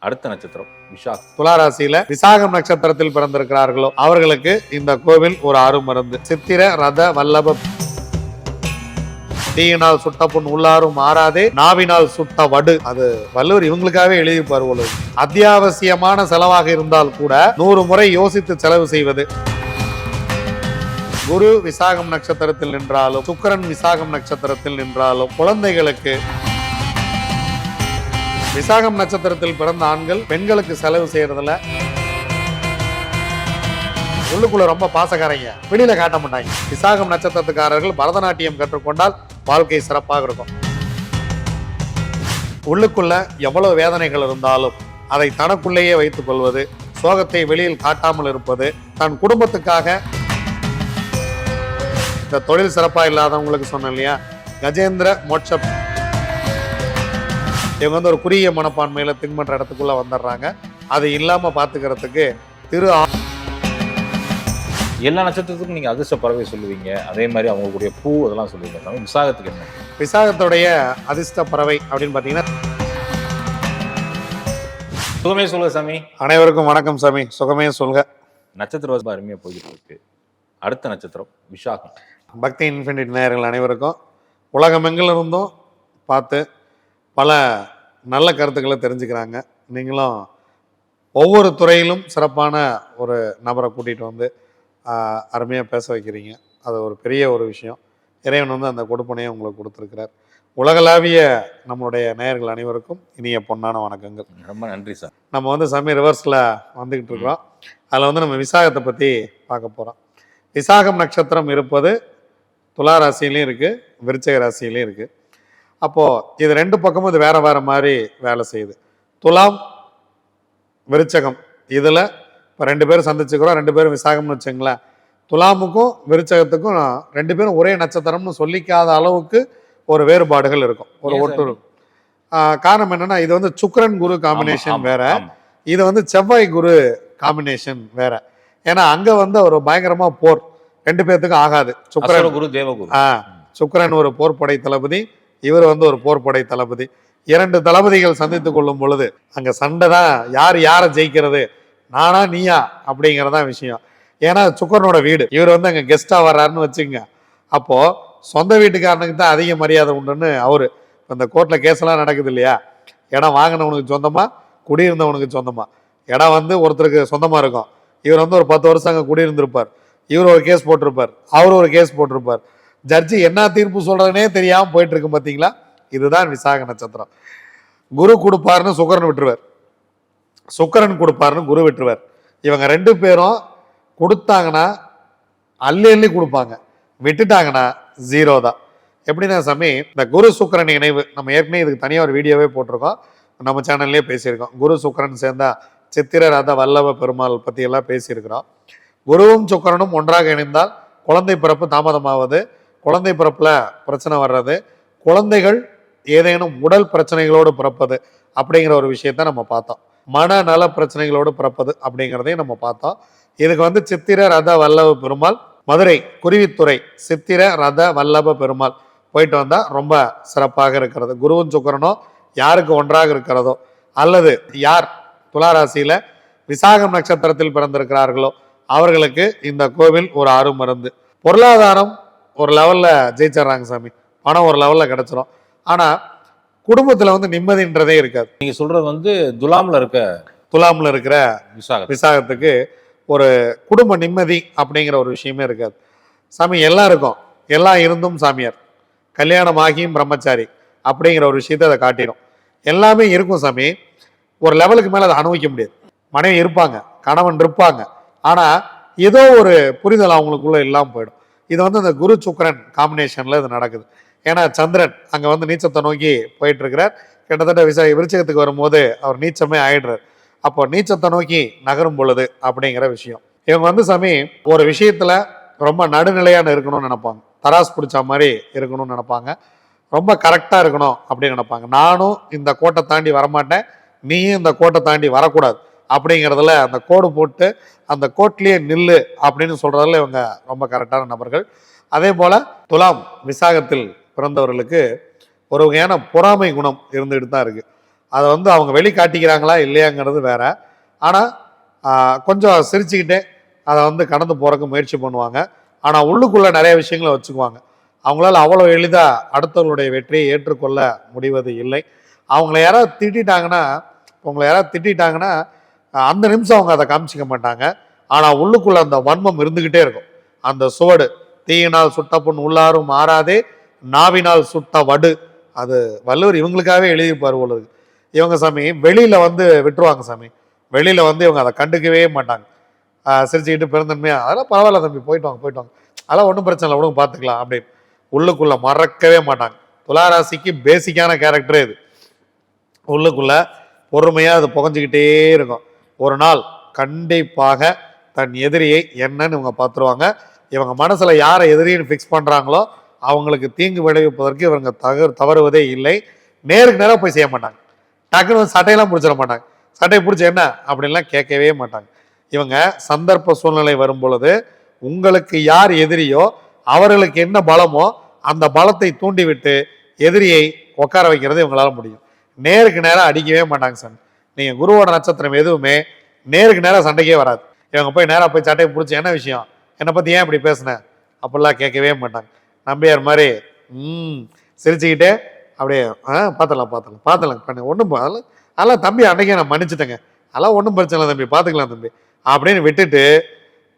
அடுத்த நட்சத்திரம் விஷாக். துளாராசியில விசாகம் நட்சத்திரத்தில் பிறந்திருக்கிறார்களோ அவர்களுக்கு இந்த கோவில் ஒரு அருமருந்து. சித்திர ரத வல்லப. தீயினால் சுட்ட புண் உள்ளாரும் மாறாதே நாவினால் சுட்ட வடு. அது வள்ளுவர் இவங்களுக்காகவே எழுதியிருப்பார் போல அத்தியாவசியமான செலவாக இருந்தால் கூட நூறு முறை யோசித்து செலவு செய்வது. குரு விசாகம் நட்சத்திரத்தில் நின்றாலும் சுக்கரன் விசாகம் நட்சத்திரத்தில் நின்றாலும் குழந்தைகளுக்கு விசாகம் நட்சத்திரத்தில் பிறந்த ஆண்கள் பெண்களுக்கு செலவு செய்யறதுல உள்ளுக்குள்ள ரொம்ப பாசக்காரங்க. வெளியில காட்ட மாட்டாங்க. விசாகம் நட்சத்திரத்துக்காரர்கள் பரதநாட்டியம் கற்றுக்கொண்டால் வாழ்க்கை சிறப்பாக இருக்கும். உள்ளுக்குள்ள எவ்வளவு வேதனைகள் இருந்தாலும் அதை தனக்குள்ளேயே வைத்துக் கொள்வது சோகத்தை வெளியில் காட்டாமல் இருப்பது தன் குடும்பத்துக்காக இந்த தொழில் சிறப்பா இல்லாதவங்களுக்கு சொன்னேன் இல்லையா? கஜேந்திர மோட்ச இவங்க வந்து ஒரு குறுகிய மனப்பான்மையில திங்க் இடத்துக்குள்ள வந்துடுறாங்க. அது இல்லாம பாத்துக்கிறதுக்கு திரு எல்லா நட்சத்திரத்துக்கும் நீங்க அதிர்ஷ்ட பறவை சொல்லுவீங்க. அதே மாதிரி அவங்களுடைய பூ அதெல்லாம் சொல்லுவீங்க. விசாகத்துக்கு என்ன? விசாகத்துடைய அதிர்ஷ்ட பறவை அப்படின்னு பாத்தீங்கன்னா சுகமே சொல்லுங்க சாமி. அனைவருக்கும் வணக்கம் சாமி. சுகமே சொல்க நட்சத்திர வசதி அருமையா போய்கிட்டு இருக்கு. அடுத்த நட்சத்திரம் விஷாகம் பக்தி இன்ஃபினிட் நேயர்கள் அனைவருக்கும் உலகமெங்கிலிருந்தும் பார்த்து பல நல்ல கருத்துக்களை தெரிஞ்சுக்கிறாங்க. நீங்களும் ஒவ்வொரு துறையிலும் சிறப்பான ஒரு நபரை கூட்டிகிட்டு வந்து அருமையாக பேச வைக்கிறீங்க. அது ஒரு பெரிய ஒரு விஷயம். இறைவன் வந்து அந்த கொடுப்பனையை உங்களுக்கு கொடுத்துருக்கிறார். உலகளாவிய நம்மளுடைய நேயர்கள் அனைவருக்கும் இனிய பொன்னான வணக்கங்கள். ரொம்ப நன்றி சார். நம்ம வந்து சமய ரிவர்ஸில் வந்துக்கிட்டு இருக்கிறோம். அதில் வந்து நம்ம விசாகத்தை பற்றி பார்க்க போகிறோம் விசாகம் நட்சத்திரம் இருப்பது துலா ராசியிலையும் இருக்குது விருச்சக ராசியிலையும் இருக்குது அப்போது இது ரெண்டு பக்கமும் இது வேறு வேறு மாதிரி வேலை செய்யுது. துலாம் விருச்சகம். இதில் இப்போ ரெண்டு பேரும் சந்திச்சுக்கிறோம் ரெண்டு பேரும் விசாகம்னு வச்சுங்களேன். துலாமுக்கும் விருச்சகத்துக்கும் ரெண்டு பேரும் ஒரே நட்சத்திரம்னு சொல்லிக்காத அளவுக்கு ஒரு வேறுபாடுகள் இருக்கும். ஒரு ஒட்டு? ஆஹ் காரணம் என்னன்னா இது வந்து சுக்கிரன் குரு காம்பினேஷன் வேற. இது வந்து செவ்வாய் குரு காம்பினேஷன் வேற. ஏன்னா அங்க வந்து ஒரு பயங்கரமா போர். ரெண்டு பேர்த்துக்கும் ஆகாது. சுக்கிரன் குரு தேவகுரு. ஆ சுக்கிரன் ஒரு போர்ப்படை தளபதி. இவர் வந்து ஒரு போர்ப்படை தளபதி. இரண்டு தளபதிகள் சந்தித்து கொள்ளும் பொழுது அங்கே சண்டை தான் யார் யாரை ஜெயிக்கிறது நானா நீயா அப்படிங்கிறதான் விஷயம். ஏன்னா சுக்கரனோட வீடு. இவர் வந்து அங்கே கெஸ்ட்டாக வர்றாருன்னு வச்சுங்க அப்போது சொந்த வீட்டுக்காரனுக்கு தான் அதிக மரியாதை உண்டுன்னு அவர். இந்த கோர்ட்டில் கேஸ் எல்லாம் நடக்குது இல்லையா? இடம் வாங்கினவனுக்கு சொந்தமாக குடியிருந்தவனுக்கு சொந்தமாக இடம் வந்து ஒருத்தருக்கு சொந்தமாக இருக்கும். இவர் வந்து ஒரு பத்து வருஷம் அங்கே குடியிருந்திருப்பார். இவர் ஒரு கேஸ் போட்டிருப்பார். அவர் ஒரு கேஸ் போட்டிருப்பார். ஜட்ஜி என்ன தீர்ப்பு சொல்றதுனே தெரியாம போயிட்டு பார்த்தீங்களா பாத்தீங்களா? இதுதான் விசாக நட்சத்திரம். குரு கொடுப்பாருன்னு சுக்கரன் விட்டுருவார். சுக்கரன் கொடுப்பாருன்னு குரு விட்டுருவார். இவங்க ரெண்டு பேரும் கொடுத்தாங்கன்னா அள்ளி அள்ளி கொடுப்பாங்க. விட்டுட்டாங்கன்னா ஜீரோ தான். எப்படின்னா சாமி இந்த குரு சுக்கரன் இணைவு நம்ம ஏற்கனவே இதுக்கு தனியாக ஒரு வீடியோவே போட்டிருக்கோம். நம்ம சேனல்லே பேசியிருக்கோம். குரு சுக்கரன் சேர்ந்தா சித்திர ரத வல்லவ பெருமாள் பற்றியெல்லாம் பேசியிருக்கிறோம். குருவும் சுக்கரனும் ஒன்றாக இணைந்தால் குழந்தை பிறப்பு தாமதமாவது குழந்தை பிறப்பில் பிரச்சனை வர்றது குழந்தைகள் ஏதேனும் உடல் பிரச்சனைகளோடு பிறப்பது அப்படிங்கிற ஒரு விஷயத்த நம்ம பார்த்தோம். மனநல பிரச்சனைகளோடு பிறப்பது அப்படிங்கிறதையும் நம்ம பார்த்தோம். இதுக்கு வந்து சித்திர ரத வல்லவ பெருமாள் மதுரை குருவித்துறை சித்திர ரத வல்லப பெருமாள் போயிட்டு வந்தால் ரொம்ப சிறப்பாக இருக்கிறது. குருவும் சுக்கரனும் யாருக்கு ஒன்றாக இருக்கிறதோ அல்லது யார் துளாராசியில் விசாகம் நட்சத்திரத்தில் பிறந்திருக்கிறார்களோ அவர்களுக்கு இந்த கோவில் ஒரு அருமருந்து. பொருளாதாரம் ஒரு லெவல்ல ஜெயிச்சிடுறாங்க சாமி. பணம் ஒரு லெவல்ல கிடைச்சிரும். ஆனா குடும்பத்துல வந்து நிம்மதின்றதே இருக்காது. நீங்க சொல்றது வந்து துலாம்ல இருக்க துலாம்ல இருக்கிற விசாகம் விசாகத்துக்கு ஒரு குடும்ப நிம்மதி அப்படிங்கிற ஒரு விஷயமே இருக்காது. சாமி எல்லாம் இருக்கும் எல்லாம் இருந்தும் சாமியார். கல்யாணம் ஆகியும் பிரம்மச்சாரி அப்படிங்கிற ஒரு விஷயத்தை அதை காட்டிடும். எல்லாமே இருக்கும் சாமி. ஒரு லெவலுக்கு மேலே அதை அனுபவிக்க முடியாது. மனைவி இருப்பாங்க கணவன் இருப்பாங்க. ஆனா ஏதோ ஒரு புரிதல் அவங்களுக்குள்ள இல்லாமல் போயிடும். இது வந்து இந்த குரு சுக்கரன் காம்பினேஷனில் இது நடக்குது. ஏன்னா சந்திரன் அங்கே வந்து நீச்சத்தை நோக்கி போயிட்டுருக்கிறார். கிட்டத்தட்ட விசா விருச்சகத்துக்கு வரும்போது அவர் நீச்சமே ஆயிடுறார். அப்போ நீச்சத்தை நோக்கி நகரும் பொழுது அப்படிங்கிற விஷயம். இவங்க வந்து சாமி ஒரு விஷயத்தில் ரொம்ப நடுநிலையான இருக்கணும்னு நினைப்பாங்க. தராஸ் பிடிச்ச மாதிரி இருக்கணும்னு நினைப்பாங்க. ரொம்ப கரெக்டாக இருக்கணும் அப்படின்னு நினைப்பாங்க. நானும் இந்த கோட்டை தாண்டி வரமாட்டேன். நீயும் இந்த கோட்டை தாண்டி வரக்கூடாது. அப்படிங்கிறதுல அந்த கோடு போட்டு அந்த கோட்லேயே நில்லு அப்படின்னு சொல்கிறதுல இவங்க ரொம்ப கரெக்டான நபர்கள். அதே போல் துலாம் விசாகத்தில் பிறந்தவர்களுக்கு ஒரு வகையான பொறாமை குணம் இருந்துகிட்டு தான் இருக்குது அதை வந்து அவங்க வெளிக்காட்டிக்கிறாங்களா இல்லையாங்கிறது வேற. ஆனால் கொஞ்சம் சிரிச்சுக்கிட்டே அதை வந்து கடந்து போகிறக்கு முயற்சி பண்ணுவாங்க. ஆனால் உள்ளுக்குள்ளே நிறைய விஷயங்களை வச்சுக்குவாங்க. அவங்களால அவ்வளோ எளிதாக அடுத்தவங்களுடைய வெற்றியை ஏற்றுக்கொள்ள முடிவது இல்லை. அவங்கள யாராவது திட்டிட்டாங்கன்னா உங்களை யாராவது திட்டாங்கன்னா அந்த நிமிஷம் அவங்க அதை காமிச்சிக்க மாட்டாங்க. ஆனால் உள்ளுக்குள்ள அந்த வன்மம் இருந்துக்கிட்டே இருக்கும். அந்த சுவடு தீயினால் சுட்ட புண் உள்ளாரும் மாறாதே நாவினால் சுட்ட வடு. அது வள்ளுவர் இவங்களுக்காகவே எழுதியிருப்பார் போல இருக்கு. இவங்க சாமி வெளியில் வந்து விட்டுருவாங்க சாமி. வெளியில் வந்து இவங்க அதை கண்டுக்கவே மாட்டாங்க. சிரிச்சுக்கிட்டு பெருந்தன்மையா அதெல்லாம் பரவாயில்ல தம்பி போயிட்டு வாங்க போயிட்டு வாங்க. அதெல்லாம் ஒன்றும் பிரச்சனை இல்லை விடுங்க பார்த்துக்கலாம் அப்படின்னு. உள்ளுக்குள்ளே மறக்கவே மாட்டாங்க. துளாராசிக்கு பேசிக்கான கேரக்டரே இது. உள்ளுக்குள்ளே பொறுமையாக அது புகஞ்சிக்கிட்டே இருக்கும். ஒரு நாள் கண்டிப்பாக தன் எதிரியை என்னன்னு இவங்க பார்த்துருவாங்க. இவங்க மனசில் யாரை எதிரின்னு ஃபிக்ஸ் பண்ணுறாங்களோ அவங்களுக்கு தீங்கு விளைவிப்பதற்கு இவங்க தகர் தவறுவதே இல்லை. நேருக்கு நேராக போய் செய்ய மாட்டாங்க. டக்குன்னு வந்து சட்டையெல்லாம் பிடிச்சிட மாட்டாங்க. சட்டையை பிடிச்சி என்ன? அப்படின்லாம் கேட்கவே மாட்டாங்க. இவங்க சந்தர்ப்ப சூழ்நிலை வரும் பொழுது உங்களுக்கு யார் எதிரியோ அவர்களுக்கு என்ன பலமோ அந்த பலத்தை தூண்டிவிட்டு எதிரியை உட்கார வைக்கிறது இவங்களால முடியும். நேருக்கு நேராக அடிக்கவே மாட்டாங்க சார் நீங்க குருவோட நட்சத்திரம் எதுவுமே நேருக்கு நேராக சண்டைக்கே வராது. இவங்க போய் நேராக போய் சட்டையை பிடிச்சி என்ன விஷயம்? என்னை பற்றி ஏன் இப்படி பேசுன? அப்படிலாம் கேட்கவே மாட்டாங்க. நம்பியார் மாதிரி ம் சிரிச்சுக்கிட்டே அப்படியே ஆ பார்த்துலாம் பார்த்துக்கலாம் பார்த்துலாம் பண்ணு ஒன்றும் அதெல்லாம் அதெல்லாம் தம்பி அன்னைக்கே நான் மன்னிச்சிட்டேங்க. அதெல்லாம் ஒன்றும் பிரச்சனை இல்லை தம்பி பார்த்துக்கலாம் தம்பி. அப்படின்னு விட்டுட்டு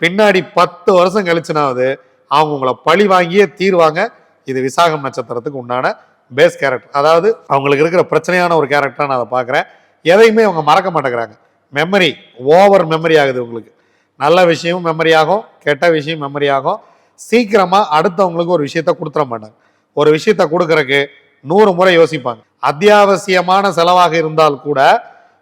பின்னாடி பத்து வருஷம் கழிச்சுனாவது அவங்க உங்களை பழி வாங்கியே தீர்வாங்க. இது விசாகம் நட்சத்திரத்துக்கு உண்டான பேஸ் கேரக்டர் அதாவது அவங்களுக்கு இருக்கிற பிரச்சனையான ஒரு கேரக்டராக நான் அதை பார்க்குறேன் எதையுமே அவங்க மறக்க மாட்டேங்கிறாங்க. மெமரி ஓவர் மெமரி ஆகுது உங்களுக்கு. நல்ல விஷயமும் மெமரி ஆகும் கெட்ட விஷயம் மெமரி ஆகும். சீக்கிரமாக அடுத்தவங்களுக்கு ஒரு விஷயத்த கொடுத்துட மாட்டாங்க. ஒரு விஷயத்த கொடுக்கறக்கு நூறு முறை யோசிப்பாங்க. அத்தியாவசியமான செலவாக இருந்தால் கூட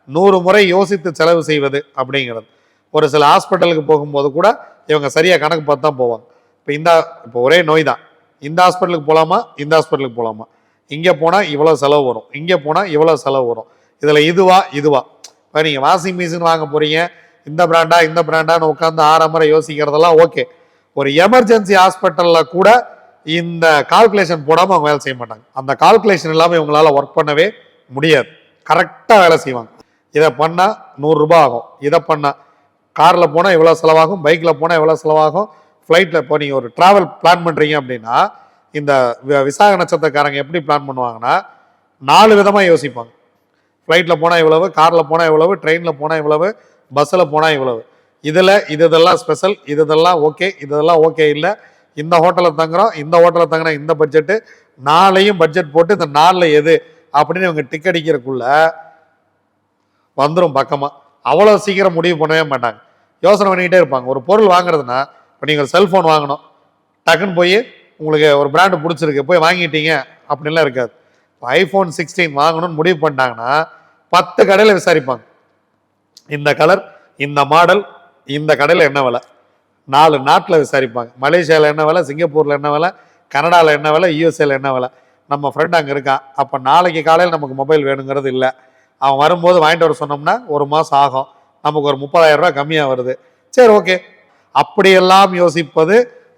நூறு முறை யோசித்து செலவு செய்வது அப்படிங்கிறது. ஒரு சில ஹாஸ்பிட்டலுக்கு போகும்போது கூட இவங்க சரியாக கணக்கு பார்த்து தான் போவாங்க. இப்போ இந்த இப்போ ஒரே நோய் தான். இந்த ஹாஸ்பிட்டலுக்கு போகலாமா இந்த ஹாஸ்பிட்டலுக்கு போகலாமா இங்கே போனால் இவ்வளோ செலவு வரும். இங்கே போனால் இவ்வளோ செலவு வரும். இதில் இதுவா இதுவா. இப்போ நீங்கள் வாஷிங் மிஷின் வாங்க போகிறீங்க இந்த பிராண்டா இந்த பிராண்டான்னு உட்காந்து ஆரம்பரை முறை யோசிக்கிறதெல்லாம் ஓகே. ஒரு எமர்ஜென்சி ஹாஸ்பிட்டலில் கூட இந்த கால்குலேஷன் போடாமல் அவங்க வேலை செய்ய மாட்டாங்க. அந்த கால்குலேஷன் இல்லாமல் இவங்களால ஒர்க் பண்ணவே முடியாது. கரெக்டாக வேலை செய்வாங்க. இதை பண்ணால் நூறுரூபா ஆகும். இதை பண்ணால் காரில் போனால் இவ்வளோ செலவாகும் பைக்கில் போனால் எவ்வளோ செலவாகும் ஃப்ளைட்டில் இப்போ நீங்கள் ஒரு ட்ராவல் பிளான் பண்ணுறீங்க அப்படின்னா இந்த விசாக நட்சத்திரக்காரங்க எப்படி பிளான் பண்ணுவாங்கன்னா நாலு விதமாக யோசிப்பாங்க. ஃப்ளைட்டில் போனால் இவ்வளவு காரில் போனால் இவ்வளவு ட்ரெயினில் போனால் இவ்வளவு பஸ்ஸில் போனால் இவ்வளவு. இதில் இது இதெல்லாம் ஸ்பெஷல் இது இதெல்லாம் ஓகே இது இதெல்லாம் ஓகே இல்லை. இந்த ஹோட்டலில் தங்குறோம் இந்த ஹோட்டலில் தங்குனா இந்த பட்ஜெட்டு நாளையும் பட்ஜெட் போட்டு இந்த நாளில் எது அப்படின்னு இவங்க டிக் அடிக்கிறதுக்குள்ள வந்துடும் பக்கமாக அவ்வளோ சீக்கிரம் முடிவு பண்ணவே மாட்டாங்க. யோசனை பண்ணிக்கிட்டே இருப்பாங்க. ஒரு பொருள் வாங்குறதுன்னா இப்போ நீங்கள் செல்ஃபோன் வாங்கணும். டக்குன்னு போய் உங்களுக்கு ஒரு பிராண்டு பிடிச்சிருக்கு போய் வாங்கிட்டீங்க அப்படின்லாம் இருக்காது. இப்போ ஐஃபோன் சிக்ஸ்டீன் வாங்கணும்னு முடிவு பண்ணிட்டாங்கன்னா பத்து கடையில் விசாரிப்பாங்க. இந்த கலர் இந்த மாடல் இந்த கடையில் என்ன விலை? நாலு நாட்டில் விசாரிப்பாங்க. மலேசியாவில் என்ன விலை? சிங்கப்பூரில் என்ன விலை? கனடாவில் என்ன விலை? யூஎஸ்ஏல என்ன விலை? நம்ம ஃப்ரெண்ட் அங்கே இருக்கான். அப்போ நாளைக்கு காலையில் நமக்கு மொபைல் வேணுங்கிறது இல்லை. அவன் வரும்போது வாங்கிட்டு வர சொன்னோம்னா ஒரு மாதம் ஆகும். நமக்கு ஒரு முப்பதாயிரம் ரூபா கம்மியாக வருது. சரி ஓகே அப்படியெல்லாம் யோசிப்பது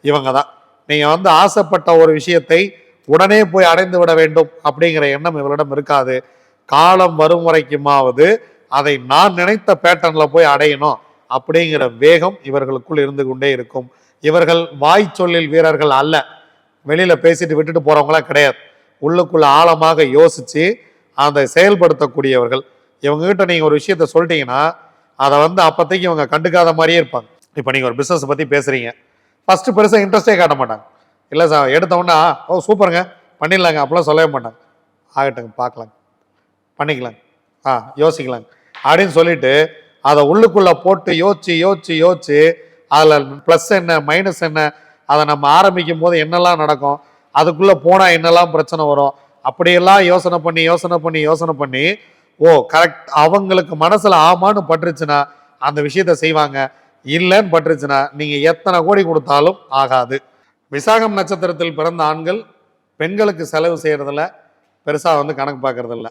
இவங்க தான் நீங்கள் வந்து ஆசைப்பட்ட ஒரு விஷயத்தை உடனே போய் அடைந்து விட வேண்டும் அப்படிங்கிற எண்ணம் இவரிடம் இருக்காது. காலம் வரும் வரைக்குமாவது அதை நான் நினைத்த பேட்டர்ன்ல போய் அடையணும் அப்படிங்கிற வேகம் இவர்களுக்குள் இருந்து கொண்டே இருக்கும். இவர்கள் வாய் சொல்லில் வீரர்கள் அல்ல. வெளியில பேசிட்டு விட்டுட்டு போறவங்களாம் கிடையாது. உள்ளுக்குள்ள ஆழமாக யோசிச்சு அதை செயல்படுத்தக்கூடியவர்கள். இவங்க கிட்ட நீங்க ஒரு விஷயத்த சொல்லிட்டீங்கன்னா அதை வந்து அப்போதைக்கு இவங்க கண்டுக்காத மாதிரியே இருப்பாங்க. இப்போ நீங்க ஒரு பிசினஸ் பத்தி பேசுறீங்க. ஃபர்ஸ்ட் பெருசா இன்ட்ரெஸ்டே காட்ட மாட்டாங்க. இல்லை சார் எடுத்த ஓ சூப்பருங்க. பண்ணிடலாங்க. அப்படிலாம் சொல்லவே மாட்டாங்க. ஆகட்டுங்க பார்க்கலாங்க. பண்ணிக்கலாங்க. ஆ யோசிக்கலாங்க. அப்படின்னு சொல்லிட்டு அதை உள்ளுக்குள்ள போட்டு யோசிச்சு யோசிச்சு யோசிச்சு அதில் ப்ளஸ் என்ன மைனஸ் என்ன அதை நம்ம ஆரம்பிக்கும் போது என்னெல்லாம் நடக்கும் அதுக்குள்ளே போனால் என்னெல்லாம் பிரச்சனை வரும் அப்படியெல்லாம் யோசனை பண்ணி யோசனை பண்ணி யோசனை பண்ணி ஓ கரெக்ட் அவங்களுக்கு மனசில் ஆமான்னு பட்டுருச்சுன்னா அந்த விஷயத்த செய்வாங்க. இல்லைன்னு பட்டுருச்சுன்னா நீங்கள் எத்தனை கோடி கொடுத்தாலும் ஆகாது. விசாகம் நட்சத்திரத்தில் பிறந்த ஆண்கள் பெண்களுக்கு செலவு செய்கிறதில்ல பெருசாக வந்து கணக்கு பார்க்கறது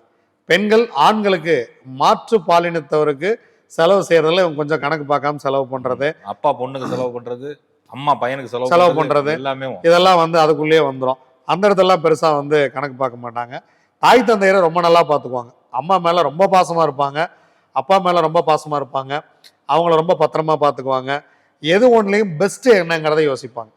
பெண்கள் ஆண்களுக்கு மாற்று பாலினத்தவருக்கு செலவு செய்யறதுல இவங்க கொஞ்சம் கணக்கு பார்க்காம செலவு பண்றது. அப்பா பொண்ணுக்கு செலவு பண்றது அம்மா பையனுக்கு செலவு செலவு பண்றது. எல்லாமே இதெல்லாம் வந்து அதுக்குள்ளேயே வந்துடும் அந்த இடத்துலலாம் பெருசா வந்து கணக்கு பார்க்க மாட்டாங்க. தாய் தந்தையரை ரொம்ப நல்லா பார்த்துக்குவாங்க. அம்மா மேலே ரொம்ப பாசமாக இருப்பாங்க. அப்பா மேலே ரொம்ப பாசமாக இருப்பாங்க. அவங்கள ரொம்ப பத்திரமா பார்த்துக்குவாங்க. எது ஒன்றுலையும் பெஸ்ட்டு என்னங்கிறத யோசிப்பாங்க.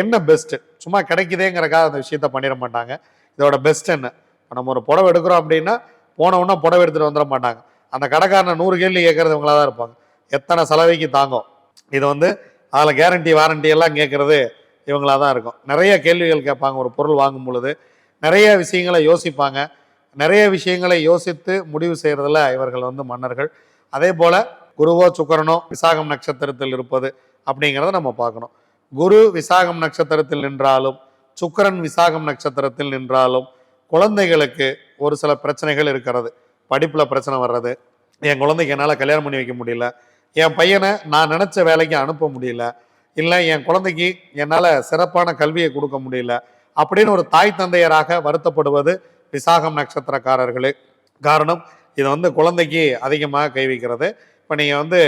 என்ன பெஸ்ட்டு சும்மா கிடைக்குதேங்கிறக்காக அந்த விஷயத்த பண்ணிட மாட்டாங்க. இதோட பெஸ்ட் என்ன? இப்போ நம்ம ஒரு புடவை எடுக்கிறோம் அப்படின்னா போனவுடனே புடவை எடுத்துகிட்டு வந்துட மாட்டாங்க. அந்த கடைக்காரனை நூறு கேள்வி கேட்கறது இவங்களா தான் இருப்பாங்க. எத்தனை சலவைக்கு தாங்கும்? இது வந்து அதில் கேரண்டி வாரண்டி எல்லாம் கேட்குறது இவங்களா தான் இருக்கும். நிறைய கேள்விகள் கேட்பாங்க. ஒரு பொருள் வாங்கும் பொழுது நிறைய விஷயங்களை யோசிப்பாங்க. நிறைய விஷயங்களை யோசித்து முடிவு செய்கிறதுல இவர்கள் வந்து மன்னர்கள். அதே போல் குருவோ சுக்கரனோ விசாகம் நட்சத்திரத்தில் இருப்பது அப்படிங்கிறத நம்ம பார்க்கணும். குரு விசாகம் நட்சத்திரத்தில் நின்றாலும் சுக்கரன் விசாகம் நட்சத்திரத்தில் நின்றாலும் குழந்தைகளுக்கு ஒரு சில பிரச்சனைகள் இருக்கிறது. படிப்பில் பிரச்சனை வர்றது. என் குழந்தைக்கு என்னால் கல்யாணம் பண்ணி வைக்க முடியல. என் பையனை நான் நினச்ச வேலைக்கு அனுப்ப முடியல. இல்லை என் குழந்தைக்கு என்னால் சிறப்பான கல்வியை கொடுக்க முடியல. அப்படின்னு ஒரு தாய் தந்தையராக வருத்தப்படுவது விசாகம் நட்சத்திரக்காரர்களே. காரணம் இது வந்து குழந்தைக்கு அதிகமாக கை வைக்கிறது. இப்போ நீங்கள் வந்து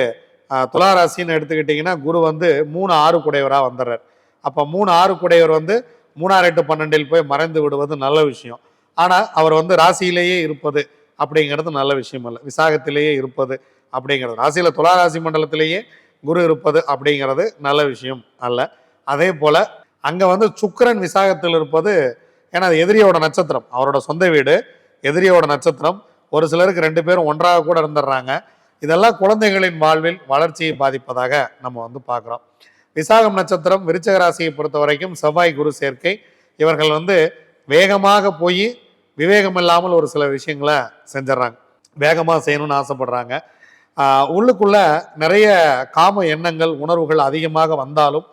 துளாராசின்னு எடுத்துக்கிட்டிங்கன்னா குரு வந்து மூணு ஆறு குடையவராக வந்துடுறார் அப்போ மூணு ஆறு குடையவர் வந்து மூணாறு எட்டு பன்னெண்டில் போய் மறைந்து விடுவது நல்ல விஷயம். ஆனால் அவர் வந்து ராசியிலேயே இருப்பது அப்படிங்கிறது நல்ல விஷயம் அல்ல. விசாகத்திலேயே இருப்பது அப்படிங்கிறது. ராசியில் துலா ராசி மண்டலத்திலேயே குரு இருப்பது அப்படிங்கிறது நல்ல விஷயம் அல்ல. அதே போல் அங்கே வந்து சுக்கிரன் விசாகத்தில் இருப்பது ஏன்னா அது எதிரியோட நட்சத்திரம். அவரோட சொந்த வீடு எதிரியோட நட்சத்திரம். ஒரு சிலருக்கு ரெண்டு பேரும் ஒன்றாக கூட இருந்துடுறாங்க. இதெல்லாம் குழந்தைகளின் வாழ்வில் வளர்ச்சியை பாதிப்பதாக நம்ம வந்து பார்க்குறோம். விசாகம் நட்சத்திரம் விருச்சக ராசியை பொறுத்த வரைக்கும் செவ்வாய் குரு சேர்க்கை. இவர்கள் வந்து வேகமாக போய் விவேகம் இல்லாமல் ஒரு சில விஷயங்களை செஞ்சிடறாங்க. வேகமாக செய்யணும்னு ஆசைப்படுறாங்க. உள்ளுக்குள்ள நிறைய காம எண்ணங்கள் உணர்வுகள் அதிகமாக வந்தாலும்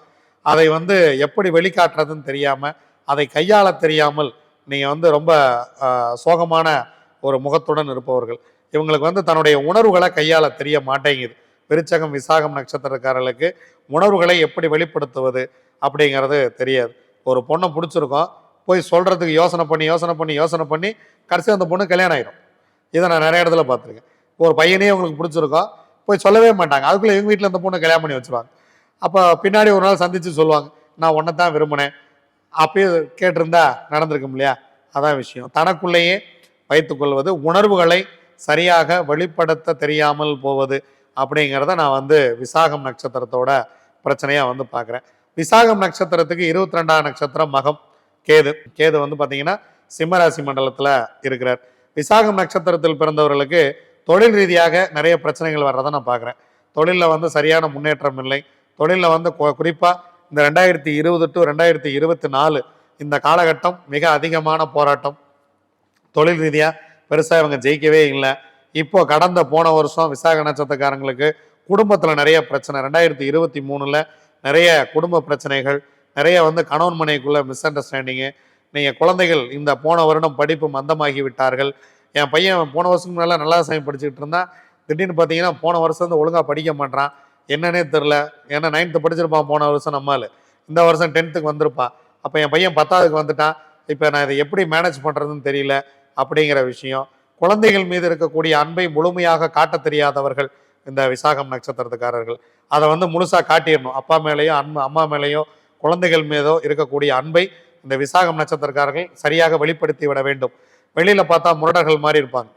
அதை வந்து எப்படி வெளிக்காட்டுறதுன்னு தெரியாமல் அதை கையாள தெரியாமல் நீங்கள் வந்து ரொம்ப சோகமான ஒரு முகத்துடன் இருப்பவர்கள். இவங்களுக்கு வந்து தன்னுடைய உணர்வுகளை கையாள தெரிய மாட்டேங்குது. விருச்சகம் விசாகம் நட்சத்திரக்காரர்களுக்கு உணர்வுகளை எப்படி வெளிப்படுத்துவது அப்படிங்கிறது தெரியாது. ஒரு பொண்ணை பிடிச்சிருக்கோம். போய் சொல்கிறதுக்கு யோசனை பண்ணி யோசனை பண்ணி யோசனை பண்ணி கடைசி அந்த பொண்ணு கல்யாணம் ஆயிடும் இதை நான் நிறைய இடத்துல பார்த்துருக்கேன். ஒரு பையனே உங்களுக்கு பிடிச்சிருக்கோம் போய் சொல்லவே மாட்டாங்க. அதுக்குள்ளே எங்கள் வீட்டில் அந்த பொண்ணை கல்யாணம் பண்ணி வச்சுருவாங்க. அப்போ பின்னாடி ஒரு நாள் சந்தித்து சொல்லுவாங்க நான் ஒன்றை தான் விரும்பினேன். அப்பயே கேட்டிருந்தா நடந்திருக்கும் இல்லையா? அதான் விஷயம். தனக்குள்ளேயே வைத்துக்கொள்வது உணர்வுகளை சரியாக வெளிப்படுத்த தெரியாமல் போவது அப்படிங்கிறத நான் வந்து விசாகம் நட்சத்திரத்தோட பிரச்சனையாக வந்து பார்க்குறேன். விசாகம் நட்சத்திரத்துக்கு இருபத்தி ரெண்டாம் நட்சத்திரம் மகம். கேது கேது வந்து பார்த்தீங்கன்னா சிம்மராசி மண்டலத்தில் இருக்கிறார். விசாகம் நட்சத்திரத்தில் பிறந்தவர்களுக்கு தொழில் ரீதியாக நிறைய பிரச்சனைகள் வர்றதை நான் பார்க்குறேன் தொழிலில் வந்து சரியான முன்னேற்றம் இல்லை. தொழிலில் வந்து குறிப்பாக இந்த ரெண்டாயிரத்தி இருபது டு ரெண்டாயிரத்தி இருபத்தி நாலு இந்த காலகட்டம் மிக அதிகமான போராட்டம். தொழில் ரீதியாக பெருசாக இவங்க ஜெயிக்கவே இல்லை. இப்போ கடந்த போன வருஷம் விசாக நட்சத்திரக்காரங்களுக்கு குடும்பத்தில் நிறைய பிரச்சனை. ரெண்டாயிரத்தி இருபத்தி மூணில் நிறைய குடும்ப பிரச்சனைகள் நிறைய வந்து கணவன் மனைவிக்குள்ள மிஸ் அண்டர்ஸ்டாண்டிங்கு நீங்கள் குழந்தைகள் இந்த போன வருடம் படிப்பு மந்தமாகி விட்டார்கள். என் பையன் போன வருஷம் நல்லா நல்லா சமயம் படிச்சுக்கிட்டு இருந்தான். திடீர்னு பார்த்தீங்கன்னா போன வருஷம் வந்து ஒழுங்காக படிக்க மாட்டான் என்னன்னே தெரில ஏன்னா நைன்த்து படிச்சிருப்பான் போன வருஷம் நம்மால். இந்த வருஷம் டென்த்துக்கு வந்திருப்பான். அப்போ என் பையன் பத்தாவதுக்கு வந்துட்டான். இப்போ நான் இதை எப்படி மேனேஜ் பண்ணுறதுன்னு தெரியல அப்படிங்கிற விஷயம். குழந்தைகள் மீது இருக்கக்கூடிய அன்பை முழுமையாக காட்ட தெரியாதவர்கள் இந்த விசாகம் நட்சத்திரத்துக்காரர்கள். அதை வந்து முழுசாக காட்டிடணும். அப்பா மேலேயோ அன்பு அம்மா மேலேயோ குழந்தைகள் மீதோ இருக்கக்கூடிய அன்பை இந்த விசாகம் நட்சத்திரக்காரர்கள் சரியாக வெளிப்படுத்தி விட வேண்டும். வெளியில் பார்த்தா முரடர்கள் மாதிரி இருப்பாங்க.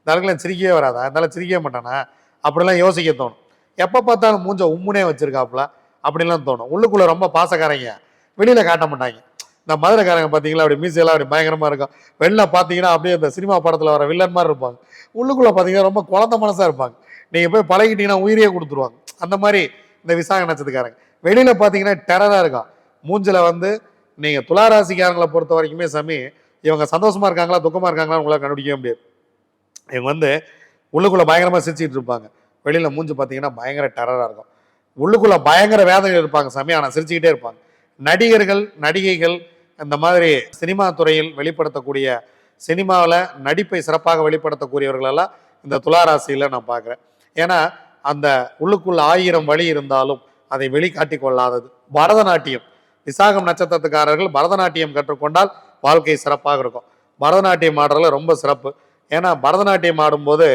இந்த ஆளுக்கெல்லாம் சிரிக்கவே வராதா? இருந்தாலும் சிரிக்கவே மாட்டானா? அப்படிலாம் யோசிக்க தோணும். எப்போ பார்த்தாலும் மூஞ்ச உம்முனே வச்சிருக்காப்புல. அப்படிலாம் தோணும். உள்ளுக்குள்ளே ரொம்ப பாசக்காரங்க. வெளியில் காட்ட மாட்டாங்க. இந்த மதுரைக்காரங்க பார்த்தீங்களா? அப்படி மீசையெல்லாம் அப்படி பயங்கரமாக இருக்கும். வெளில பார்த்தீங்கன்னா அப்படியே இந்த சினிமா படத்தில் வர வில்லன் மாதிரி இருப்பாங்க. உள்ளுக்குள்ளே பார்த்தீங்கன்னா ரொம்ப குழந்த மனசாக இருப்பாங்க. நீங்கள் போய் பழகிட்டீங்கன்னா உயிரையே கொடுத்துருவாங்க. அந்த மாதிரி இந்த விசாக நட்சத்திரக்காரங்க. வெளியில் பார்த்தீங்கன்னா டெரராக இருக்கும் மூஞ்சில் வந்து நீங்கள் துளாராசிக்காரங்களை பொறுத்த வரைக்குமே சாமி இவங்க சந்தோஷமாக இருக்காங்களா துக்கமாக இருக்காங்களா உங்களால் கண்டுபிடிக்கவே முடியாது. இவங்க வந்து உள்ளுக்குள்ளே பயங்கரமாக சிரிச்சிட்டு இருப்பாங்க. வெளியில் மூஞ்சி பார்த்தீங்கன்னா பயங்கர டெரராக இருக்கும். உள்ளுக்குள்ளே பயங்கர வேதனை இருப்பாங்க சாமி ஆனால் சிரிச்சுக்கிட்டே இருப்பாங்க. நடிகர்கள் நடிகைகள் இந்த மாதிரி சினிமா துறையில் வெளிப்படுத்தக்கூடிய சினிமாவில் நடிப்பை சிறப்பாக வெளிப்படுத்தக்கூடியவர்களெல்லாம் இந்த துளாராசியில் நான் பார்க்குறேன் ஏன்னா அந்த உள்ளுக்குள்ள ஆயிரம் வழி இருந்தாலும் அதை வெளிக்காட்டி கொள்ளாதது. பரதநாட்டியம். விசாகம் நட்சத்திரத்துக்காரர்கள் பரதநாட்டியம் கற்றுக்கொண்டால் வாழ்க்கை சிறப்பாக இருக்கும். பரதநாட்டியம் ஆடுறதுல ரொம்ப சிறப்பு. ஏன்னா பரதநாட்டியம் ஆடும்போது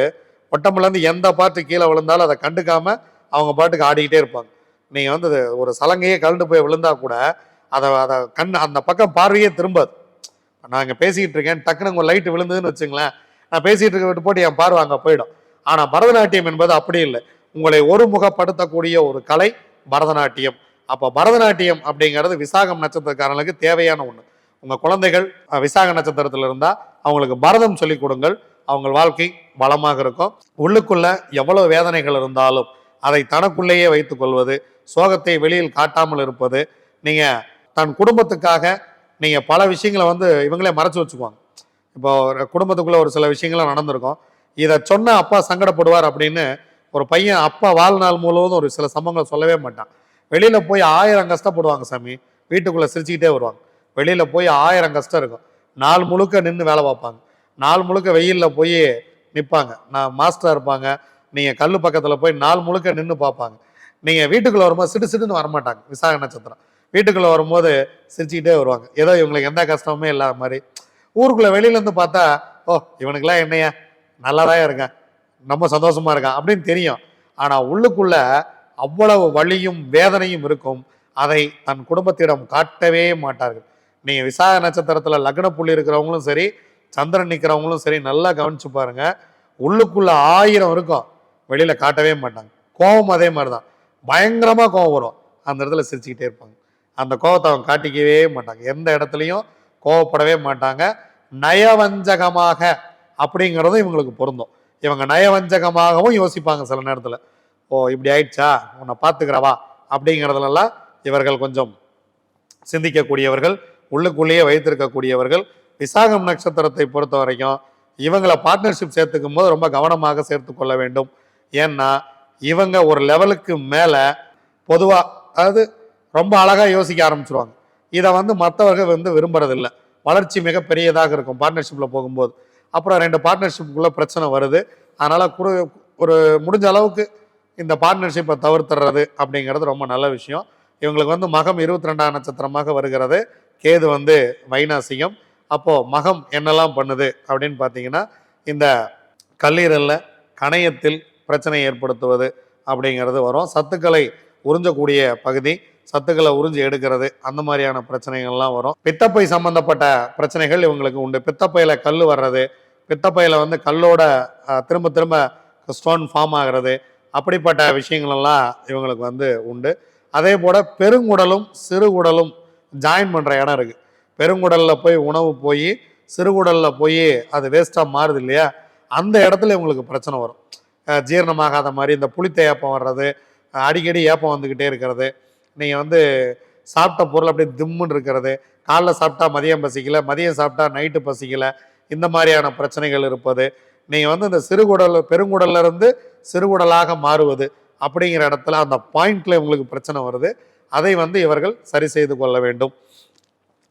ஒட்டமிலேருந்து எந்த பாட்டு கீழே விழுந்தாலும் அதை கண்டுக்காம அவங்க பாட்டுக்கு ஆடிக்கிட்டே இருப்பாங்க. நீங்கள் வந்து ஒரு சலங்கையே கலந்து போய் விழுந்தா கூட அதை அதை கண் அந்த பக்கம் பார்வையே திரும்பாது. நான் இங்கே பேசிக்கிட்டு இருக்கேன் டக்குனு உங்கள் லைட்டு விழுந்ததுன்னு வச்சுங்களேன். நான் பேசிகிட்டு இருக்க விட்டு போட்டு என் பார்வை அங்கே போயிடும். ஆனால் பரதநாட்டியம் என்பது அப்படி இல்லை. உங்களை ஒருமுகப்படுத்தக்கூடிய ஒரு கலை பரதநாட்டியம். அப்போ பரதநாட்டியம் அப்படிங்கிறது விசாகம் நட்சத்திரக்காரங்களுக்கு தேவையான ஒன்று உங்கள் குழந்தைகள் விசாக நட்சத்திரத்தில் இருந்தால் அவங்களுக்கு பரதம் சொல்லிக் கொடுங்கள். அவங்க வாழ்க்கை வளமாக இருக்கும். உள்ளுக்குள்ள எவ்வளவு வேதனைகள் இருந்தாலும் அதை தனக்குள்ளேயே வைத்துக் கொள்வது சோகத்தை வெளியில் காட்டாமல் இருப்பது நீங்கள் தன் குடும்பத்துக்காக நீங்கள் பல விஷயங்களை வந்து இவங்களே மறைச்சி வச்சுக்குவாங்க. இப்போ குடும்பத்துக்குள்ளே ஒரு சில விஷயங்கள்லாம் நடந்திருக்கும். இதை சொன்ன அப்பா சங்கடப்படுவார் அப்படின்னு ஒரு பையன் அப்பா வாழ்நாள் முழுவதும் ஒரு சில சம்பவங்களை சொல்லவே மாட்டான். வெளியில் போய் ஆயிரம் கஷ்டப்படுவாங்க சாமி. வீட்டுக்குள்ளே சிரிச்சுக்கிட்டே வருவாங்க. வெளியில் போய் ஆயிரம் கஷ்டம் இருக்கும். நாள் முழுக்க நின்று வேலை பார்ப்பாங்க. நாள் முழுக்க வெயில்ல போய் நிற்பாங்க நான் மாஸ்டராக இருப்பாங்க. நீங்கள் கல் பக்கத்தில் போய் நாள் முழுக்க நின்று பார்ப்பாங்க. நீங்கள் வீட்டுக்குள்ள வரும்போது சிடு சிடுன்னு வரமாட்டாங்க. விசாக நட்சத்திரம். வீட்டுக்குள்ளே வரும்போது சிரிச்சுக்கிட்டே வருவாங்க. ஏதோ இவங்களுக்கு எந்த கஷ்டமுமே இல்லாத மாதிரி. ஊருக்குள்ளே வெளியிலேருந்து பார்த்தா ஓ இவனுக்கெல்லாம் என்னையா நல்லாதான் இருக்கேன். ரொம்ப சந்தோஷமா இருக்கான் அப்படின்னு தெரியும். ஆனா உள்ளுக்குள்ள அவ்வளவு வலியும் வேதனையும் இருக்கும். அதை தன் குடும்பத்திடம் காட்டவே மாட்டார்கள். நீங்க விசாக நட்சத்திரத்துல லக்ன புள்ளி இருக்கிறவங்களும் சரி சந்திரன் நிற்கிறவங்களும் சரி நல்லா கவனிச்சு பாருங்க. உள்ளுக்குள்ள ஆயிரம் இருக்கும். வெளியில காட்டவே மாட்டாங்க. கோபம் அதே மாதிரிதான். பயங்கரமா கோபம் வரும். அந்த இடத்துல சிரிச்சுக்கிட்டே இருப்பாங்க. அந்த கோபத்தை அவங்க காட்டிக்கவே மாட்டாங்க. எந்த இடத்துலையும் கோவப்படவே மாட்டாங்க. நயவஞ்சகமாக அப்படிங்கிறதும் இவங்களுக்கு பொருந்தும். இவங்க நயவஞ்சகமாகவும் யோசிப்பாங்க சில நேரத்தில். ஓ இப்படி ஆயிடுச்சா? உன்னை பார்த்துக்கிறவா? அப்படிங்கிறதுலலாம் இவர்கள் கொஞ்சம் சிந்திக்கக்கூடியவர்கள் உள்ளுக்குள்ளேயே வைத்திருக்கக்கூடியவர்கள். விசாகம் நட்சத்திரத்தை பொறுத்த வரைக்கும் இவங்களை பார்ட்னர்ஷிப் சேர்த்துக்கும் போது ரொம்ப கவனமாக சேர்த்து கொள்ள வேண்டும். ஏன்னா இவங்க ஒரு லெவலுக்கு மேலே பொதுவாக அதாவது ரொம்ப அழகாக யோசிக்க ஆரம்பிச்சிருவாங்க. இதை வந்து மற்றவர்கள் வந்து விரும்புறதில்லை. வளர்ச்சி மிக பெரியதாக இருக்கும் பார்ட்னர்ஷிப்பில் போகும்போது. அப்புறம் ரெண்டு பார்ட்னர்ஷிப்புக்குள்ள பிரச்சனை வருது. அதனால் குறு ஒரு முடிஞ்ச அளவுக்கு இந்த பார்ட்னர்ஷிப்பை தவிர்த்துறது அப்படிங்கிறது ரொம்ப நல்ல விஷயம். இவங்களுக்கு வந்து மகம் இருபத்தி ரெண்டாம் நட்சத்திரமாக வருகிறது. கேது வந்து வைநாசிகம் அப்போது மகம் என்னெல்லாம் பண்ணுது அப்படின்னு பார்த்தீங்கன்னா இந்த கல்லீரலில் கணையத்தில் பிரச்சனை ஏற்படுத்துவது அப்படிங்கிறது வரும். சத்துக்களை உறிஞ்சக்கூடிய பகுதி சத்துக்களை உறிஞ்சி எடுக்கிறது அந்த மாதிரியான பிரச்சனைகள்லாம் வரும். பித்தப்பை சம்பந்தப்பட்ட பிரச்சனைகள் இவங்களுக்கு உண்டு. பித்தப்பையில் கல் வர்றது பித்தப்பையில் வந்து கல்லோட திரும்ப திரும்ப ஸ்டோன் ஃபார்ம் ஆகிறது அப்படிப்பட்ட விஷயங்களெல்லாம் இவங்களுக்கு வந்து உண்டு. அதே போல் பெருங்குடலும் சிறுகுடலும் ஜாயின் பண்ணுற இடம் இருக்குது பெருங்குடலில் போய் உணவு போய் சிறுகுடலில் போய் அது வேஸ்ட்டாக மாறுது இல்லையா? அந்த இடத்துல இவங்களுக்கு பிரச்சனை வரும். ஜீரணமாகாத மாதிரி இந்த புளித்த ஏப்பம் வர்றது அடிக்கடி ஏப்பம் வந்துக்கிட்டே இருக்கிறது நீங்கள் வந்து சாப்பிட்ட பொருள் அப்படியே திம்முன்னு இருக்கிறது. காலைல சாப்பிட்டா மதியம் பசிக்கல மதியம் சாப்பிட்டா நைட்டு பசிக்கல. இந்த மாதிரியான பிரச்சனைகள் இருப்பது. நீங்கள் வந்து இந்த சிறுகுடல் பெருங்குடல்ல இருந்து சிறுகுடலாக மாறுவது அப்படிங்கிற இடத்துல அந்த பாயிண்ட்ல உங்களுக்கு பிரச்சனை வருது. அதை வந்து இவர்கள் சரி செய்து கொள்ள வேண்டும்.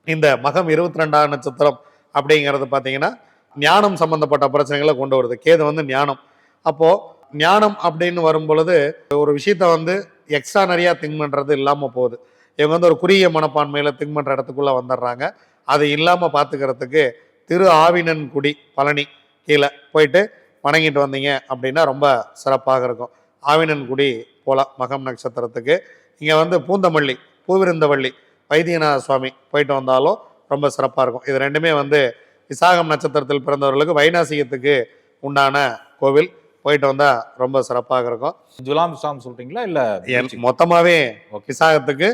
இந்த மகம் இருபத்தி ரெண்டாம் நட்சத்திரம் அப்படிங்கிறது பார்த்தீங்கன்னா ஞானம் சம்பந்தப்பட்ட பிரச்சனைகளை கொண்டு வருது. கேது வந்து ஞானம். அப்போது ஞானம் அப்படின்னு வரும் பொழுது ஒரு விஷயத்த வந்து எக்ஸ்ட்ரா நிறையா திங்க் பண்ணுறது இல்லாமல் போகுது. இவங்க வந்து ஒரு குறுகிய மனப்பான்மையில் திங்க் பண்ணுற இடத்துக்குள்ளே வந்துடுறாங்க. அது இல்லாமல் பார்த்துக்கிறதுக்கு திரு ஆவினன்குடி பழனி கீழே போயிட்டு வணங்கிட்டு வந்தீங்க அப்படின்னா ரொம்ப சிறப்பாக இருக்கும். ஆவினன்குடி போகலாம் மகம் நட்சத்திரத்துக்கு. இங்கே வந்து பூந்தமல்லி பூவிருந்தவள்ளி வைத்தியநாத சுவாமி போயிட்டு வந்தாலும் ரொம்ப சிறப்பாக இருக்கும். இது ரெண்டுமே வந்து விசாகம் நட்சத்திரத்தில் பிறந்தவர்களுக்கு வைநாசிகத்துக்கு உண்டான கோவில். போயிட்டு வந்தால் ரொம்ப சிறப்பாக இருக்கும். ஜுலாம் விசாம் சொல்றீங்களா? இல்ல மொத்தமாவே. விசாகத்துக்கு.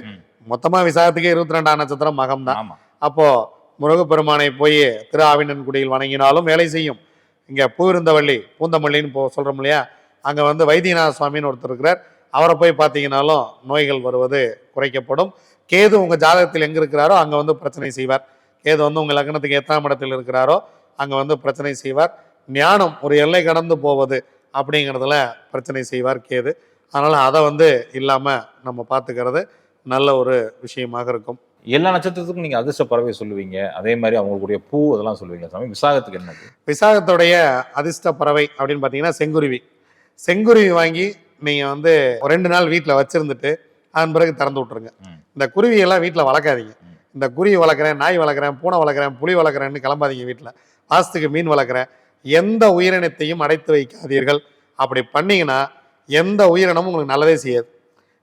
மொத்தமா விசாகத்துக்கு இருபத்தி ரெண்டாம் நட்சத்திரம் மகம் தான் ஆமா. அப்போ முருகப்பெருமானை போய் திரு ஆவினன்குடியில் வணங்கினாலும் வேலை செய்யும். இங்க பூவிருந்தவள்ளி பூந்தமல்லின்னு போ சொல்றோம் இல்லையா? அங்க வந்து வைத்தியநாத சுவாமின்னு ஒருத்தர் இருக்கிறார். அவரை போய் பார்த்தீங்கன்னாலும் நோய்கள் வருவது குறைக்கப்படும். கேது உங்க ஜாதகத்தில் எங்க இருக்கிறாரோ அங்க வந்து பிரச்சனை செய்வார். கேது வந்து உங்க லக்னத்துக்கு எத்தாம் இடத்தில் இருக்கிறாரோ அங்க வந்து பிரச்சனை செய்வார். ஞானம் ஒரு எல்லை கடந்து போவது அப்படிங்கிறதுல பிரச்சனை செய்வார் கேது. அதனால அதை வந்து இல்லாம நம்ம பார்த்துக்கிறது நல்ல ஒரு விஷயமாக இருக்கும். எல்லா நட்சத்திரத்துக்கும் நீங்க அதிர்ஷ்ட பறவை சொல்லுவீங்க. அதே மாதிரி அவங்களுடைய பூ அதெல்லாம் சொல்லுவீங்க சாமி? விசாகத்துக்கு என்னது? விசாகத்துடைய அதிர்ஷ்ட பறவை அப்படின்னு பார்த்தீங்கன்னா செங்குருவி. செங்குருவி வாங்கி நீங்கள் வந்து ரெண்டு நாள் வீட்டில் வச்சிருந்துட்டு அதன் பிறகு திறந்து விட்டுருங்க. ம். இந்த குருவியெல்லாம் வீட்டில் வளர்க்காதீங்க. இந்த குருவி வளர்க்குறேன் நாய் வளர்க்குறேன் பூனை வளர்க்குறேன் புலி வளர்க்குறேன்னு கிளம்பாதீங்க வீட்டில் வாசத்துக்கு மீன் வளர்க்குறேன். எந்த உயிரினத்தையும் அடைத்து வைக்காதீர்கள். அப்படி பண்ணீங்கன்னா எந்த உயிரினமும் உங்களுக்கு நல்லதே செய்யாது.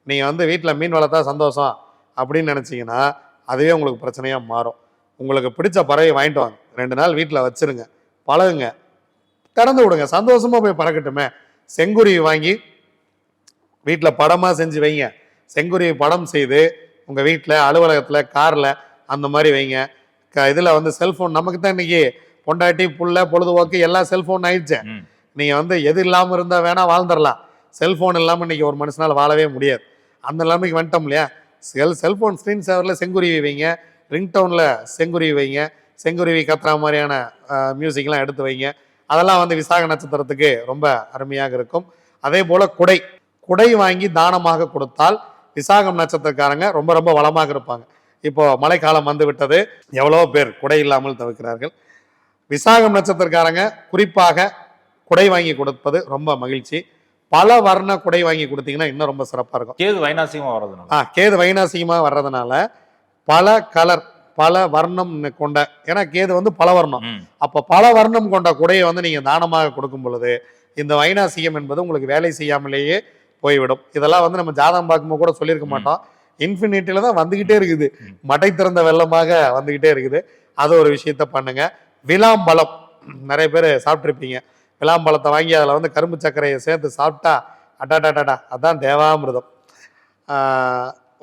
நீங்கள் வந்து வீட்டில் மீன் வளர்த்தா சந்தோஷம் அப்படின்னு நினச்சிங்கன்னா அதுவே உங்களுக்கு பிரச்சனையாக மாறும். உங்களுக்கு பிடிச்ச பறவை வாங்கிட்டு வாங்க. ரெண்டு நாள் வீட்டில் வச்சிருங்க. பழகுங்க. திறந்து விடுங்க. சந்தோஷமாக போய் பறக்கட்டுமே. செங்குருவி வாங்கி வீட்டில் படமாக செஞ்சு வைங்க. செங்குருவி படம் செய்து உங்கள் வீட்டில் அலுவலகத்தில் காரில் அந்த மாதிரி வைங்க. க இதில் வந்து செல்ஃபோன் நமக்கு தான் இன்னைக்கு பொண்டாட்டி புள்ள பொழுதுபோக்கு எல்லாம் செல்ஃபோன் ஆயிடுச்சு. நீங்கள் வந்து எது இல்லாமல் இருந்தால் வேணால் வாழ்ந்துடலாம். செல்ஃபோன் இல்லாமல் இன்னைக்கு ஒரு மனுஷனால் வாழவே முடியாது. அந்த நிலைமைக்கு வந்துட்டோம் இல்லையா? செல் செல்ஃபோன் ஸ்க்ரீன் சேவரில் செங்குருவி வைங்க. ரிங்டவுனில் செங்குருவி வைங்க. செங்குருவி கத்துற மாதிரியான மியூசிக்லாம் எடுத்து வைங்க. அதெல்லாம் வந்து விசாக நட்சத்திரத்துக்கு ரொம்ப அருமையாக இருக்கும். அதே போல் குடை. குடை வாங்கி தானமாக கொடுத்தால் விசாகம் நட்சத்திரக்காரங்க ரொம்ப ரொம்ப வளமாக இருப்பாங்க. இப்போ மழைக்காலம் வந்து விட்டது எவ்வளோ பேர் குடை இல்லாமல் தவிர்க்கிறார்கள் விசாகம் நட்சத்திரக்காரங்க குறிப்பாக குடை வாங்கி கொடுப்பது ரொம்ப மகிழ்ச்சி. பல வர்ண குடை வாங்கி கொடுத்தீங்கன்னா இன்னும் ரொம்ப சிறப்பாக இருக்கும். கேது வைநாசிகமா வர்றதுனால. ஆ கேது வைநாசிகமாக வர்றதுனால பல கலர் பல வர்ணம் கொண்ட ஏன்னா கேது வந்து பல வர்ணம். அப்போ பல வர்ணம் கொண்ட குடையை வந்து நீங்கள் தானமாக கொடுக்கும் பொழுது இந்த வைநாசிகம் என்பது உங்களுக்கு வேலை செய்யாமலேயே போய்விடும். இதெல்லாம் வந்து நம்ம ஜாதகம் பார்க்கும்போது கூட சொல்லியிருக்க. மாட்டோம். இன்ஃபினிட்டில தான் வந்துகிட்டே இருக்குது. மடை திறந்த வெள்ளமாக வந்துகிட்டே இருக்குது. அது ஒரு விஷயத்த பண்ணுங்க. விளாம்பழம். நிறைய பேர் சாப்பிட்ருப்பீங்க விளாம்பழத்தை வாங்கி அதில் வந்து கரும்பு சர்க்கரையை சேர்த்து சாப்பிட்டா அடாடாடாடா அதான் தேவாமிர்தம்.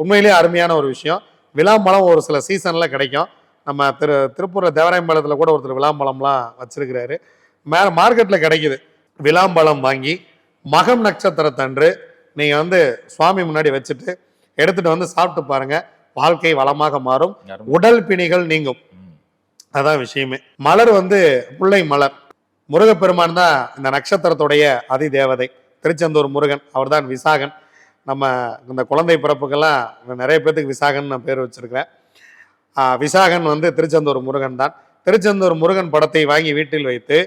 உண்மையிலேயே அருமையான ஒரு விஷயம். விளாம்பழம் ஒரு சில சீசனில் கிடைக்கும். நம்ம திரு திருப்பூர் தேவராயம்பாளையத்தில் கூட ஒருத்தர் விளாம்பழம்லாம் வச்சிருக்கிறாரு. மே மார்க்கெட்டில் கிடைக்குது. விளாம்பழம் வாங்கி மகம் நட்சத்திரத்தன்று நீங்கள் வந்து சுவாமி முன்னாடி வச்சுட்டு எடுத்துட்டு வந்து சாப்பிட்டு பாருங்க. வாழ்க்கை வளமாக மாறும். உடல் பிணிகள் நீங்கும். அதான் விஷயமே. மலர் வந்து முல்லை மலர். முருகப்பெருமான் தான் இந்த நட்சத்திரத்துடைய அதி தேவதை திருச்செந்தூர் முருகன் அவர்தான் விசாகன். நம்ம இந்த குழந்தை பிறப்புக்கெல்லாம் நிறைய பேர்த்துக்கு விசாகன் நான் பேர் வச்சிருக்கிறேன். விசாகன் வந்து திருச்செந்தூர் முருகன் தான். திருச்செந்தூர் முருகன் படத்தை வாங்கி வீட்டில் வைத்து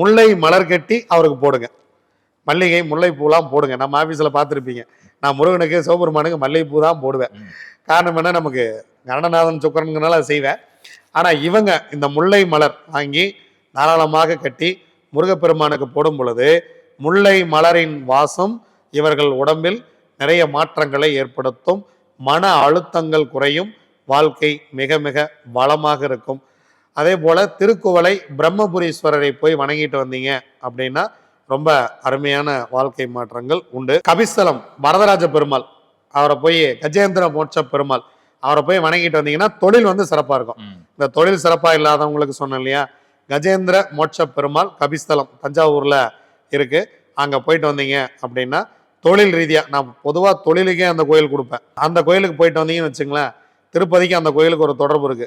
முல்லை மலர் கட்டி அவருக்கு போடுங்க. மல்லிகை முல்லைப்பூலாம் போடுங்க. நம்ம ஆஃபீஸில் பார்த்துருப்பீங்க. நான் முருகனுக்கு சிவபெருமானுக்கு மல்லிகைப்பூ தான் போடுவேன். காரணம் என்ன? நமக்கு கரணநாதன் சுக்கரனுங்கனால செய்வேன். ஆனால் இவங்க இந்த முல்லை மலர் வாங்கி தாராளமாக கட்டி முருகப்பெருமானுக்கு போடும் பொழுது முல்லை மலரின் வாசம் இவர்கள் உடம்பில் நிறைய மாற்றங்களை ஏற்படுத்தும். மன அழுத்தங்கள் குறையும். வாழ்க்கை மிக மிக வளமாக இருக்கும். அதே போல் திருக்குவளை பிரம்மபுரீஸ்வரரை போய் வணங்கிட்டு வந்தீங்க அப்படின்னா ரொம்ப அருமையான வாழ்க்கை மாற்றங்கள் உண்டு. கபிஸ்தலம் வரதராஜ பெருமாள். அவரை போய் கஜேந்திர மோட்ச பெருமாள். அவரை போய் வணங்கிட்டு வந்தீங்கன்னா தொழில் வந்து சிறப்பா இருக்கும். இந்த தொழில் சிறப்பா இல்லாதவங்களுக்கு சொன்னேன் இல்லையா? கஜேந்திர மோட்ச பெருமாள் கபிஸ்தலம் தஞ்சாவூர்ல இருக்கு. அங்க போயிட்டு வந்தீங்க அப்படின்னா தொழில் ரீதியா நான் பொதுவா தொழிலுக்கே அந்த கோயில் கொடுப்பேன். அந்த கோயிலுக்கு போயிட்டு வந்தீங்கன்னு வச்சுங்களேன் திருப்பதிக்கு அந்த கோயிலுக்கு ஒரு தொடர்பு இருக்கு.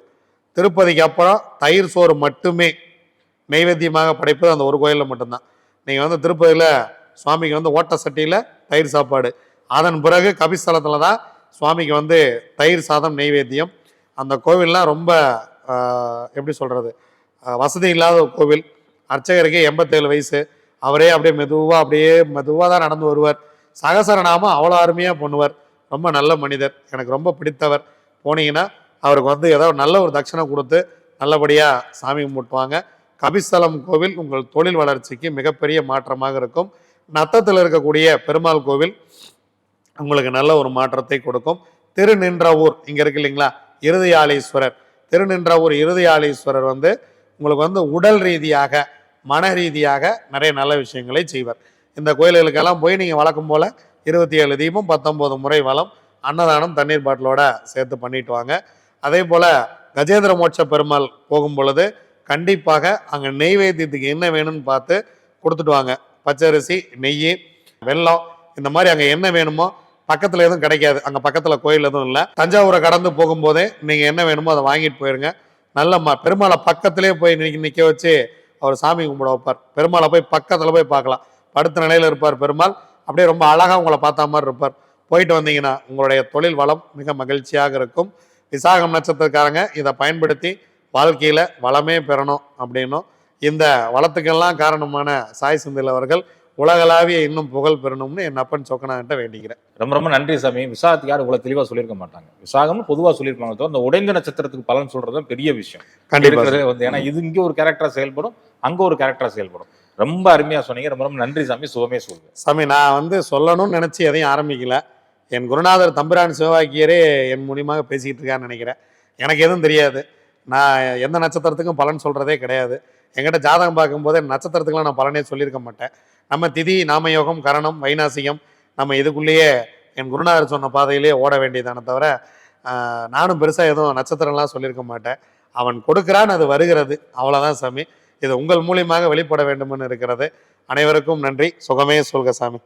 திருப்பதிக்கு அப்புறம் தயிர் சோறு மட்டுமே நைவேத்தியமாக படைப்பது அந்த ஒரு கோயிலில் மட்டும்தான். நீங்கள் வந்து திருப்பதியில் சுவாமிக்கு வந்து ஓட்ட சட்டியில் தயிர் சாப்பாடு. அதன் பிறகு கபிஸ்தலத்தில் தான் சுவாமிக்கு வந்து தயிர் சாதம் நெய்வேத்தியம். அந்த கோவில்லாம் ரொம்ப எப்படி சொல்கிறது வசதி இல்லாத கோவில். அர்ச்சகருக்கு எண்பத்தேழு வயசு. அவரே அப்படியே மெதுவாக அப்படியே மெதுவாக தான் நடந்து வருவார். சகசரநாமம் அவ்வளோ அருமையாக பண்ணுவார். ரொம்ப நல்ல மனிதர். எனக்கு ரொம்ப பிடித்தவர். போனீங்கன்னா அவருக்கு வந்து ஏதோ நல்ல ஒரு தட்சணை கொடுத்து நல்லபடியாக சாமி கும்பிட்டுவாங்க. கபிஸ்தலம் கோவில் உங்கள் தொழில் வளர்ச்சிக்கு மிகப்பெரிய மாற்றமாக இருக்கும். நத்தத்தில் இருக்கக்கூடிய பெருமாள் கோவில் உங்களுக்கு நல்ல ஒரு மாற்றத்தை கொடுக்கும். திருநின்றவூர் இங்க இருக்கு இல்லைங்களா? இருதயாளீஸ்வரர். திருநின்றவூர் இருதயாலீஸ்வரர் வந்து உங்களுக்கு வந்து உடல் ரீதியாக மன ரீதியாக நிறைய நல்ல விஷயங்களை செய்வர். இந்த கோயில்களுக்கெல்லாம் போய் நீங்கள் வழக்கம் போல இருபத்தி ஏழு தீபம் பத்தொம்போது முறை வளம் அன்னதானம் தண்ணீர் பாட்டிலோட சேர்த்து பண்ணிட்டு வாங்க. அதே போல் கஜேந்திர மோட்ச பெருமாள் போகும் பொழுது கண்டிப்பாக அங்கே நெய்வேத்தியத்துக்கு என்ன வேணும்னு பார்த்து கொடுத்துட்டு வாங்க. பச்சரிசி நெய் வெல்லம் இந்த மாதிரி அங்கே என்ன வேணுமோ பக்கத்தில் எதுவும் கிடைக்காது. அங்கே பக்கத்தில் கோயில் எதுவும் இல்லை. தஞ்சாவூரை கடந்து போகும்போதே நீங்கள் என்ன வேணுமோ அதை வாங்கிட்டு போயிருங்க. நல்ல ம பெருமாளை பக்கத்திலே போய் நிக்க நிற்க வச்சு அவர் சாமி கும்பிட வைப்பார். பெருமாளை போய் பக்கத்தில் போய் பார்க்கலாம். படுத்த நிலையில் இருப்பார் பெருமாள். அப்படியே ரொம்ப அழகாக உங்களை பார்த்த மாதிரி இருப்பார். போயிட்டு வந்தீங்கன்னா உங்களுடைய தொழில் வளம் மிக மகிழ்ச்சியாக இருக்கும். விசாகம் நட்சத்திரக்காரங்க இதை பயன்படுத்தி வாழ்க்கையில் வளமே பெறணும் அப்படின்னும். இந்த வளத்துக்கெல்லாம் காரணமான சாய் செந்தில் அவர்கள் உலகளாவிய இன்னும் புகழ் பெறணும்னு என் அப்பன் சொக்கனான்ட்ட வேண்டிக்கிறேன். ரொம்ப ரொம்ப நன்றி சாமி. விசாகத்துக்கு யாரும் இவ்வளவு தெளிவா சொல்லியிருக்க மாட்டாங்க. விசாகம்னு பொதுவா சொல்லியிருப்பாங்க தவிர இந்த உடைந்த நட்சத்திரத்துக்கு பலன் சொல்றது தான் பெரிய விஷயம். கண்டிப்பா இருக்கிறதே வந்து ஏன்னா இது இங்க ஒரு கேரக்டரா செயல்படும் அங்க ஒரு கேரக்டரா செயல்படும். ரொம்ப அருமையா சொன்னீங்க. ரொம்ப ரொம்ப நன்றி சாமி. சுகமே சொல்லுங்க. சாமி நான் வந்து சொல்லணும்னு நினச்சி எதையும் ஆரம்பிக்கல. என் குருநாதர் தம்பிரான் சிவவாக்கியரே என் மூலியமாக பேசிக்கிட்டு இருக்கான்னு நினைக்கிறேன். எனக்கு எதுவும் தெரியாது. நான் எந்த நட்சத்திரத்துக்கும் பலன் சொல்கிறதே கிடையாது. எங்கிட்ட ஜாதகம் பார்க்கும்போது நட்சத்திரத்துக்குலாம் நான் பலனே சொல்லியிருக்க மாட்டேன். நம்ம திதி நாமயோகம் கரணம் வைநாசியம் நம்ம இதுக்குள்ளேயே என் குருநாதர் சொன்ன பாதையிலேயே ஓட வேண்டியதானே தவிர நானும் பெருசாக எதுவும் நட்சத்திரம்லாம் சொல்லியிருக்க மாட்டேன். அவன் கொடுக்குறான் அது வருகிறது. அவ்வளோதான் சாமி. இது உங்கள் மூலியமாக வெளிப்பட வேண்டும்னு இருக்கிறது. அனைவருக்கும் நன்றி. சுகமே சொல்க சாமி.